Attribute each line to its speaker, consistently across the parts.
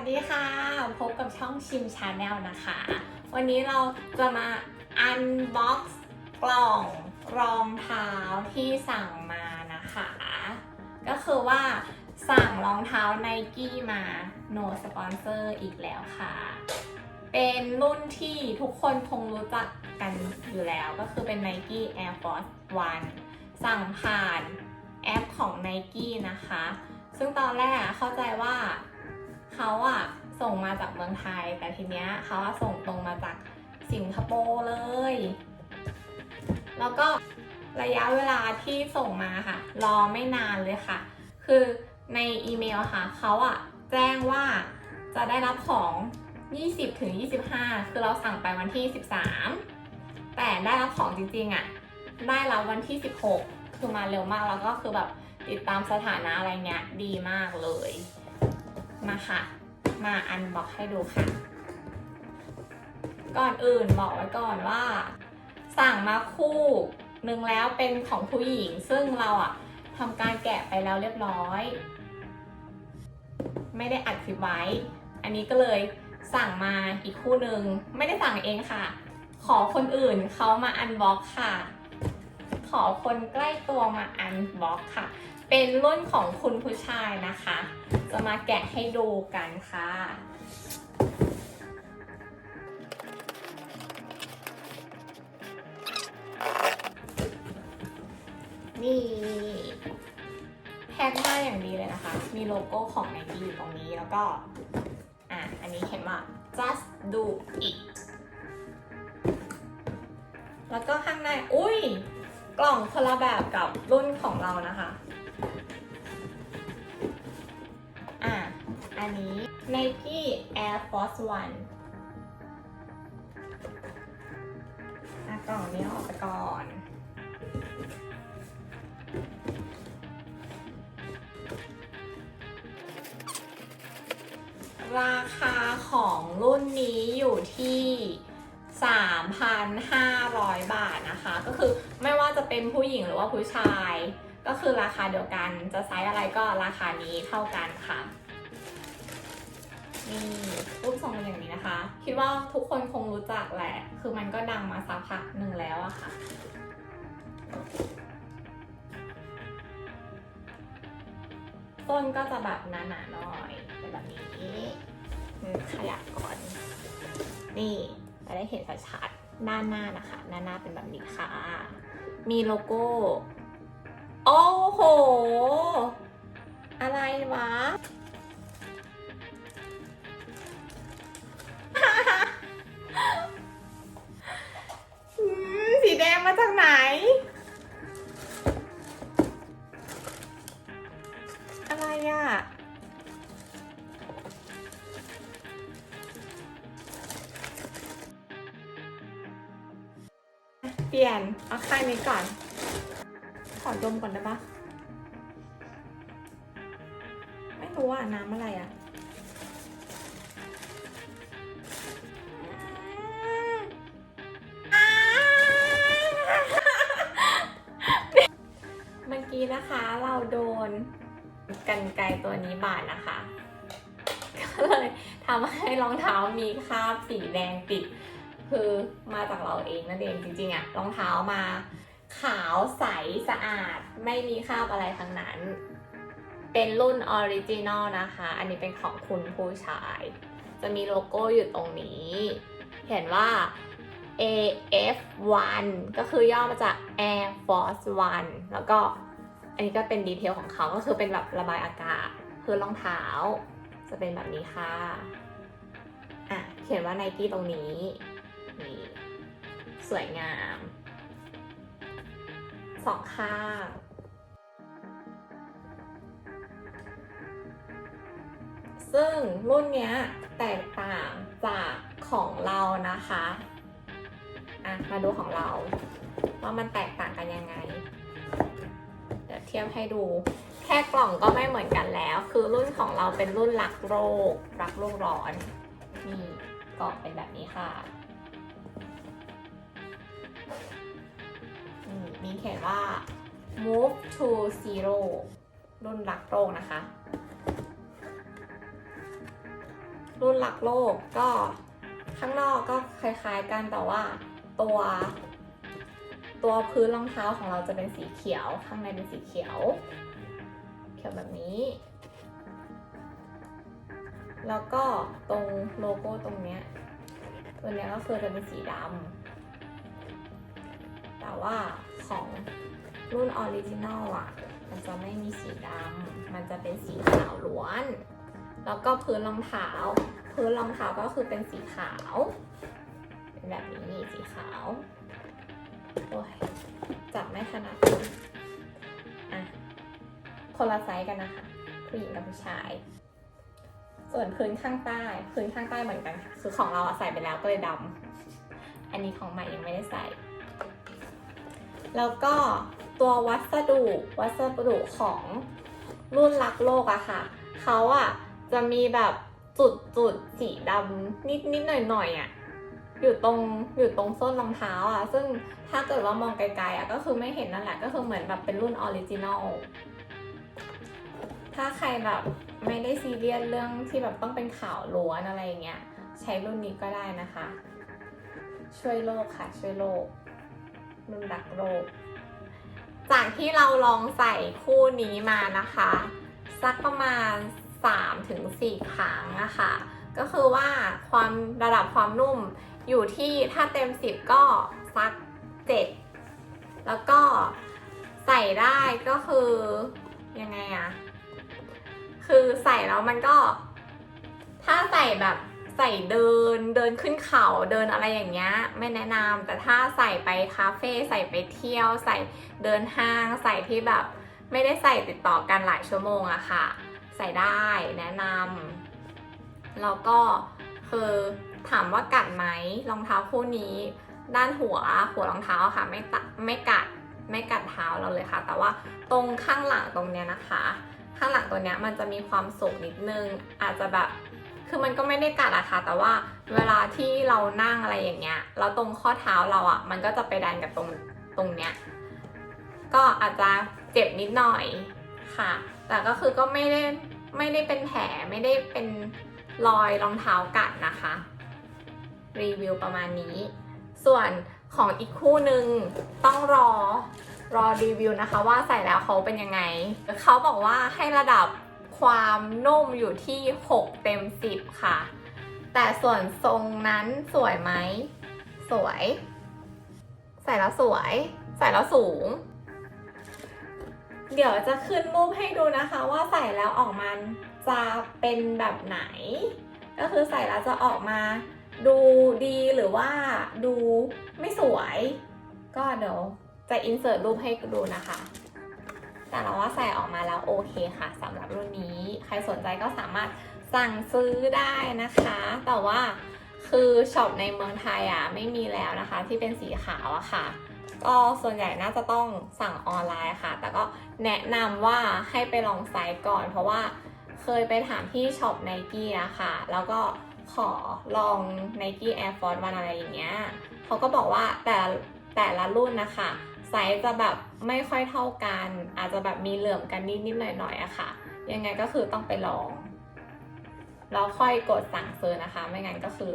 Speaker 1: วัสดีค่ะ พบกับช่องชิมชาแนลนะคะ วันนี้เราจะมาอันบ็อกซ์กล่องรองเท้าที่สั่งมานะคะ ก็คือว่าสั่งรองเท้าไนกี้มา no sponsor อีกแล้วค่ะ เป็นรุ่นที่ทุกคนคงรู้จักกันอยู่แล้วก็คือเป็น Nike Air Force One สั่งผ่านแอปของ Nike นะคะ ซึ่งตอนแรกอะเข้าใจว่า เขาอะส่งมาจากเมืองไทย แต่ทีเนี้ยเขาอะส่งตรงมาจากสิงคโปร์เลย แล้วก็ระยะเวลาที่ส่งมาค่ะ รอไม่นานเลยค่ะ คือในอีเมลค่ะเขาอะแจ้งว่าจะได้รับของ 20ถึง25 คือเราสั่งไปวันที่ 13 แต่ได้รับของจริงๆอะได้รับวันที่ 16 คือมาเร็วมากแล้วก็คือแบบติดตามสถานะอะไรเงี้ยดีมากเลย มาค่ะ มาอันบอกให้ดูค่ะ ก่อนอื่นบอกไว้ก่อนว่า สั่งมาคู่หนึ่งแล้วเป็นของผู้หญิง ซึ่งเราอะทำการแกะไปแล้วเรียบร้อย ไม่ได้อัดคลิปไว้ อันนี้ก็เลยสั่งมาอีกคู่หนึ่งไม่ได้สั่งเองค่ะ ขอคนอื่นเขามาอันบ็อกค่ะ ขอคนใกล้ตัวมาอันบ็อกค่ะ เป็นรุ่นของคุณผู้ชายนะคะ จะมาแกะให้ดูกันค่ะนี่แพ็คมาอย่างดีเลยนะคะ มีโลโก้ของ Nike อยู่ตรงนี้แล้วก็ อะ อันนี้เขียนว่า just do it แล้วก็ข้างใน อุ้ย กล่องคนละแบบกับรุ่นของเรานะคะ อะ อันนี้ Nike Air Force One อะกล่องนี้ออกไปก่อนราคาของรุ่นนี้อยู่ที่ 3,500 บาทนะคะ ก็คือไม่ว่าจะเป็นผู้หญิงหรือว่าผู้ชาย ก็คือราคาเดียวกันจะไซส์อะไรก็ราคานี้เท่ากันค่ะนี่รูปทรงเป็นอย่างนี้นะคะ คิดว่าทุกคนคงรู้จักแหละ คือมันก็ดังมาสักพักหนึ่งแล้วอะค่ะต้นก็จะแบบหนาๆหน่อยเป็นแบบนี้ขยับก่อน นี่ จะได้เห็นชัดๆด้านหน้านะคะ ด้านหน้าเป็นแบบนี้ค่ะ มีโลโก้ โอ้โห อะไรวะสีแดงมาจากไหน อะไรอะ เปลี่ยน เอาข้างนี้ก่อน ขอดมก่อนได้ปะไม่รู้อะ น้ำอะไรอะเมื่อกี้นะคะเราโดนกันไกตัวนี้บาดนะคะ ก็เลยทำให้รองเท้ามีคราบสีแดงติด คือมาจากเราเองนั่นเองจริงๆอะรองเท้ามา ขาวใสสะอาด ไม่มีคราบอะไรทั้งนั้น เป็นรุ่นออริจินอลนะคะ อันนี้เป็นของคุณผู้ชาย จะมีโลโก้อยู่ตรงนี้ เห็นว่า AF1 ก็คือย่อมาจาก Air Force One แล้วก็อันนี้ก็เป็นดีเทลของเขาก็คือเป็นแบบระบายอากาศ คือรองเท้า จะเป็นแบบนี้ค่ะ อะ เขียนว่า Nike ตรงนี้ สวยงาม สองข้างซึ่งรุ่นนี้แตกต่างจากของเรานะคะอะมาดูของเรา ว่ามันแตกต่างกันยังไง เดี๋ยวเทียบให้ดู แค่กล่องก็ไม่เหมือนกันแล้ว คือรุ่นของเราเป็นรุ่นรักโรครักโลกร้อน นี่กล่องเป็นแบบนี้ค่ะ มีเขียนว่า move to zero รุ่นรักโรคนะคะ รุ่นหลักโลกก็ข้างนอกก็คล้ายๆกันแต่ว่าตัว ตัวพื้นรองเท้าของเราจะเป็นสีเขียว ข้างในเป็นสีเขียว เขียวแบบนี้ แล้วก็ตรงโลโก้ตรงเนี้ยตัวเนี้ยก็คือจะเป็นสีดำ แต่ว่าของรุ่นออริจินอลอะ มันจะไม่มีสีดำมันจะเป็นสีขาวล้วน แล้วก็พื้นรองเท้า พื้นรองเท้าก็คือเป็นสีขาวเป็นแบบนี้สีขาว โอ้ย จับไม่ถนัดอะ คนละไซส์กันนะคะ ผู้หญิงกับผู้ชาย ส่วนพื้นข้างใต้ พื้นข้างใต้เหมือนกันค่ะ คือของเราใส่ไปแล้วก็เลยดำอันนี้ของใหม่ยังไม่ได้ใส่ แล้วก็ตัววัสดุวัสดุของรุ่นรักโลกอะค่ะเขาอะจะมีแบบจุดจุดสีดำนิดนิดหน่อยหน่อยๆอะอยู่ตรงอยู่ตรงส้นรองเท้าอะซึ่งถ้าเกิดว่ามองไกลๆอะก็คือไม่เห็นนั่นแหละก็คือเหมือนแบบเป็นรุ่นออริจินอลถ้าใครแบบไม่ได้ซีเรียสเรื่องที่แบบต้องเป็นข่าวล้วนอะไรอย่างเงี้ยใช้รุ่นนี้ก็ได้นะคะ ช่วยโลกค่ะช่วยโลก รุ่นรักโลกจากที่เราลองใส่คู่นี้มานะคะ สักประมาณ 3-4 ครั้งนะคะ ก็คือว่าความระดับความนุ่มอยู่ที่ถ้าเต็ม 10 ก็สัก 7 แล้วก็ใส่ได้ก็คือยังไงอะคือใส่แล้วมันก็ ถ้าใส่แบบ ใส่เดินเดินขึ้นเขาเดินอะไรอย่างเงี้ยไม่แนะนำแต่ถ้าใส่ไปคาเฟ่ใส่ไปเที่ยว ใส่เดินห้างใส่ที่แบบ ไม่ได้ใส่ติดต่อกันหลายชั่วโมงอะค่ะ ใส่ได้แนะนำแล้วก็คือถามว่ากัดไหมรองเท้าคู่นี้ ด้านหัวหัวรองเท้าค่ะ ไม่ตะไม่กัดไม่กัดเท้าเราเลยค่ะ แต่ว่าตรงข้างหลังตรงเนี้ยนะคะ ข้างหลังตัวเนี้ยมันจะมีความสูงนิดนึงอาจจะแบบ คือมันก็ไม่ได้กัดอะค่ะ แต่ว่าเวลาที่เรานั่งอะไรอย่างเงี้ยแล้วตรงข้อเท้าเราอะมันก็จะไปดันกับตรงตรงเนี้ย ก็อาจจะเจ็บนิดหน่อยค่ะ แต่ก็คือก็ไม่ได้ไม่ได้เป็นแผลไม่ได้เป็นรอยรองเท้ากัดนะคะ รีวิวประมาณนี้ ส่วนของอีกคู่หนึ่งต้องรอรอรีวิวนะคะ ว่าใส่แล้วเขาเป็นยังไง เขาบอกว่าให้ระดับ ความนุ่มอยู่ที่ 6 เต็ม 10 ค่ะ แต่ส่วนทรงนั้นสวยไหม สวย ใส่แล้วสวย ใส่แล้วสูง เดี๋ยวจะขึ้นรูปให้ดูนะคะว่าใส่แล้วออกมาจะเป็นแบบไหน ก็คือใส่แล้วจะออกมาดูดีหรือว่าดูไม่สวย ก็เดี๋ยวจะอินเสิร์ตรูปให้ดูนะคะ แต่เราว่าใส่ออกมาแล้วโอเคค่ะสำหรับรุ่นนี้ ใครสนใจก็สามารถสั่งซื้อได้นะคะ แต่ว่าคือช็อปในเมืองไทยอะไม่มีแล้วนะคะ ที่เป็นสีขาวอะค่ะ ก็ส่วนใหญ่น่าจะต้องสั่งออนไลน์ค่ะ แต่ก็แนะนำว่าให้ไปลองไซส์ก่อน เพราะว่าเคยไปถามที่ช็อปไนกี้อะค่ะ แล้วก็ขอลอง Nike Air Force วันอะไรอย่างเงี้ยเขาก็บอกว่าแต่แต่ละรุ่นนะคะ ไซส์จะแบบไม่ค่อยเท่ากัน อาจจะแบบมีเหลื่อมกันนิดนิดๆหน่อยหน่อยๆอะค่ะ ยังไงก็คือต้องไปลองแล้วค่อยกดสั่งซื้อนะคะ ไม่งั้นก็คือ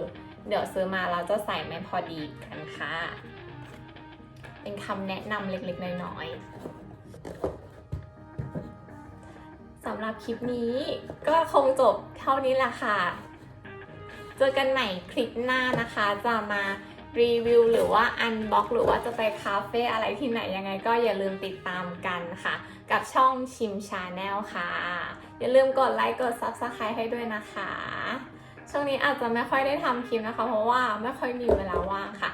Speaker 1: เดี๋ยวซื้อมาแล้วจะใส่ไม่พอดีกันค่ะ เป็นคำแนะนำเล็กๆน้อยๆสำหรับคลิปนี้ก็คงจบเท่านี้แหละค่ะ เจอกันใหม่คลิปหน้านะคะจะมา รีวิวหรือว่าอันบ็อกหรือว่าจะไปคาเฟ่อะไรที่ไหนยังไงก็อย่าลืมติดตามกันค่ะ กับช่องชิมชาแนลค่ะ อย่าลืมกดไลค์กด Subscribe ให้ด้วยนะคะ ช่วงนี้อาจจะไม่ค่อยได้ทำคลิปนะคะ เพราะว่าไม่ค่อยมีเวลาว่างค่ะ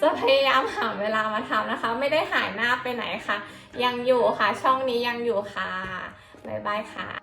Speaker 1: จะพยายามหาเวลามาทำนะคะ ไม่ได้หายหน้าไปไหนค่ะ ยังอยู่ค่ะ ช่องนี้ยังอยู่ค่ะบ๊ายบายค่ะ